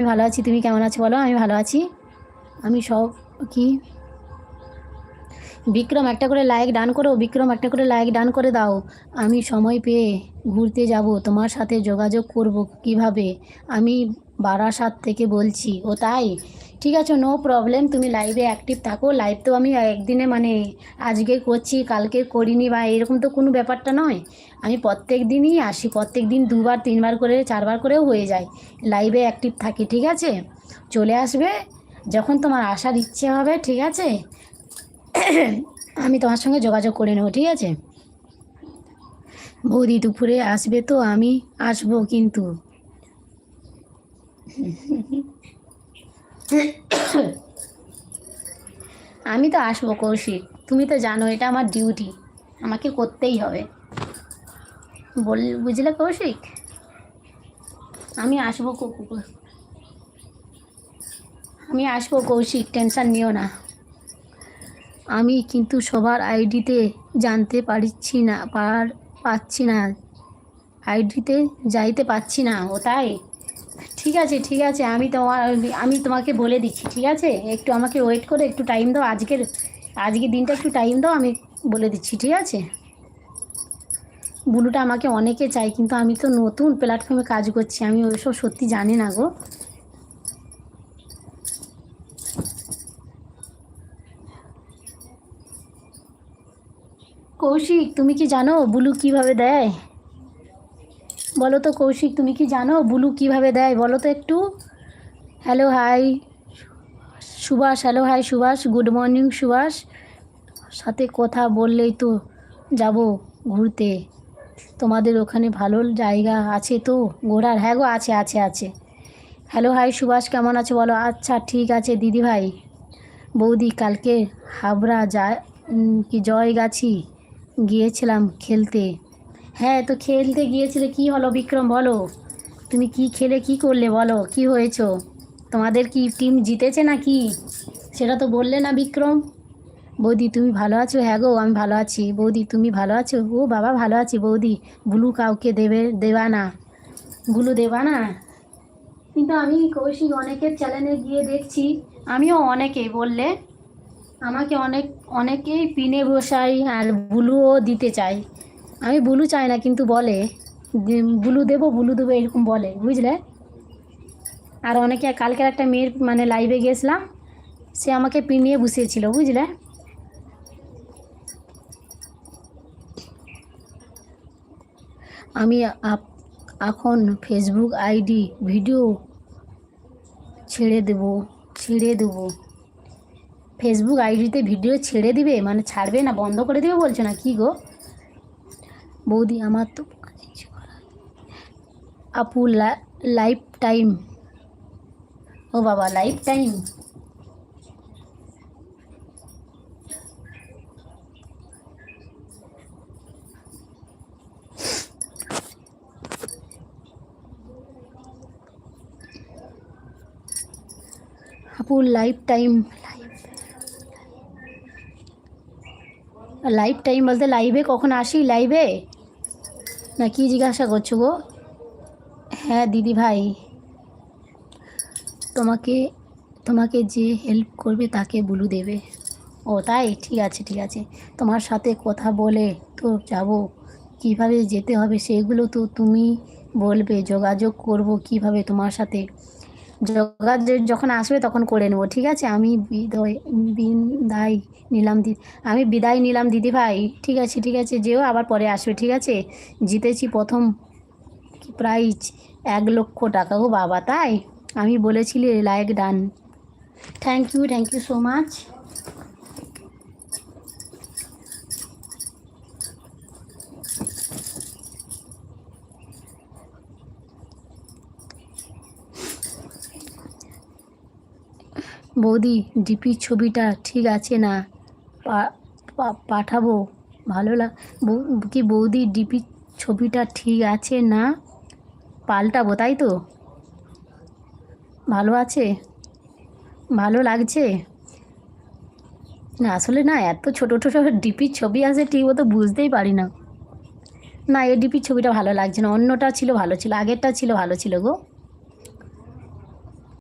আমি ভালো আছি, তুমি কেমন আছো বলো? আমি ভালো আছি। আমি সব কি? বিক্রম একটা করে লাইক ডান করো, বিক্রম একটা করে লাইক ডান করে দাও। আমি সময় পেয়ে ঘুরতে যাব, তোমার সাথে যোগাযোগ করব কীভাবে? আমি বারাসাত থেকে বলছি। ও তাই? ঠিক আছে নো প্রবলেম তুমি লাইভে অ্যাক্টিভ থাকো। লাইভ তো আমি একদিনে মানে আজকে করছি, কালকে করিনি বা এরকম তো কোনো ব্যাপারটা নয়। আমি প্রত্যেক দিনই আসি, প্রত্যেক দিন দুবার, তিনবার করে, চারবার করেও হয়ে যায়। লাইভে অ্যাক্টিভ থাকি, ঠিক আছে? চলে আসবে, যখন তোমার আসার ইচ্ছে হবে, ঠিক আছে? আমি তোমার সঙ্গে যোগাযোগ করে নেব, ঠিক আছে? বৌদি দুপুরে আসবে তো, আমি আসব কিন্তু। আমি তো আসব কৌশিক। তুমি তো জানো এটা আমার ডিউটি আমাকে করতেই হবে। বল বুঝলে কৌশিক? আমি আসব আমি আসব কৌশিক টেনশান নিও না। আমি কিন্তু সবার আইডিতে জানতে পারছি না পার পাচ্ছি না। আইডিতে যাইতে পারছি না ও, তাই? ঠিক আছে ঠিক আছে, আমি তোমার, আমি তোমাকে বলে দিচ্ছি, ঠিক আছে? একটু আমাকে ওয়েট করে, একটু টাইম দাও, আজকের আজকের দিনটা একটু টাইম দাও, আমি বলে দিচ্ছি, ঠিক আছে? বুলুটা আমাকে অনেকে চাই কিন্তু আমি তো নতুন প্ল্যাটফর্মে কাজ করছি, আমি ওইসব সত্যি জানি না গো। কৌশিক, তুমি কি জানো, বুলু কীভাবে দেয়? বলো তো কৌশিক, তুমি কি জানো? বুলু কীভাবে দেয় বলো তো একটু? Hello hi Subhash hello hi Subhash good morning Subhash. সাথে কথা বললেই তো যাব ঘুরতে। তোমাদের ওখানে ভালো জায়গা আছে তো? ঘোরার হ্যাঁ গো, আছে আছে আছে। হ্যালো হাই সুভাষ, কেমন আছে বলো? আচ্ছা ঠিক আছে দিদি ভাই বৌদি, কালকে হাবড়া যা কি জয়গাছি? গিয়েছিলাম খেলতে। হ্যাঁ তো খেলতে গিয়েছিলে, কি হলো বিক্রম বলো? তুমি কি খেলে, কি করলে বলো? কি হয়েছো? তোমাদের কি টিম জিতেছে না কি সেটা তো বললে না বিক্রম। বৌদি, তুমি ভালো আছো? হ্যাঁ গো, আমি ভালো আছি। বৌদি, তুমি ভালো আছো? ও বাবা, ভালো আছি বৌদি। ব্লু কাউকে দেবে, দেবা না। ব্লু দেবা না? কিন্তু আমি কৌশিক অনেকের চ্যানেলে গিয়ে দেখছি। আমিও অনেকে বললে আমাকে অনেক, অনেকেই পিনে বসাই আর ব্লুও দিতে চাই আমি ব্লু চাই না, কিন্তু বলে। ব্লু দেবো ব্লু দেবো, এরকম বলে, বুঝলে? আর অনেকে, কালকের একটা মেয়ের মানে লাইভে গেছিলাম, সে আমাকে পিনিয়ে বসিয়েছিল, বুঝলে? আমি এখন ফেসবুক আইডি ভিডিও ছেড়ে দেবো ছেড়ে দেবো। ফেসবুক আইডিতে ভিডিও ছেড়ে দিবে? মানে ছাড়বে না, বন্ধ করে দেবে বলছো না কি গো? বৌদি আমার তো আপু লাইফ টাইম ও বাবা লাইফ টাইম আপু লাইফ টাইম লাইফ টাইম বলতে লাইভে কখন আসি? লাইভে না, কি জিজ্ঞাসা করছ গো? হ্যাঁ দিদি ভাই। তোমাকে তোমাকে যে হেল্প করবে তাকে বুলু দেবে। ও, তাই? ঠিক আছে ঠিক আছে। তোমার সাথে কথা বলে তো যাব। কীভাবে যেতে হবে সেগুলো তো তুমি বলবে। যোগাযোগ করব কীভাবে তোমার সাথে? যোগাযোগ যখন আসবে তখন করে নেব, ঠিক আছে? আমি বিদায় নিলাম দিদি আমি বিদায় নিলাম দিদি ভাই, ঠিক আছে ঠিক আছে? যেও আবার পরে আসবে, ঠিক আছে? জিতেছি প্রথম প্রাইজ এক লক্ষ টাকা গো বাবা, তাই? আমি বলেছিলি like done thank you thank you so much বৌদি, ডিপির ছবিটা ঠিক আছে না? পাঠাবো? ভালো লাগ কি বৌদি ডিপির ছবিটা ঠিক আছে না? পাল্টাবো, তাই তো? ভালো আছে? ভালো লাগছে? না, আসলে না, এত ছোটো ছোটো ডিপির ছবি আছে, ঠিক মতো বুঝতেই পারি না। না, এই ডিপির ছবিটা ভালো লাগছে না। অন্যটা ছিল ভালো ছিল, আগেরটা ছিল ভালো ছিল গো।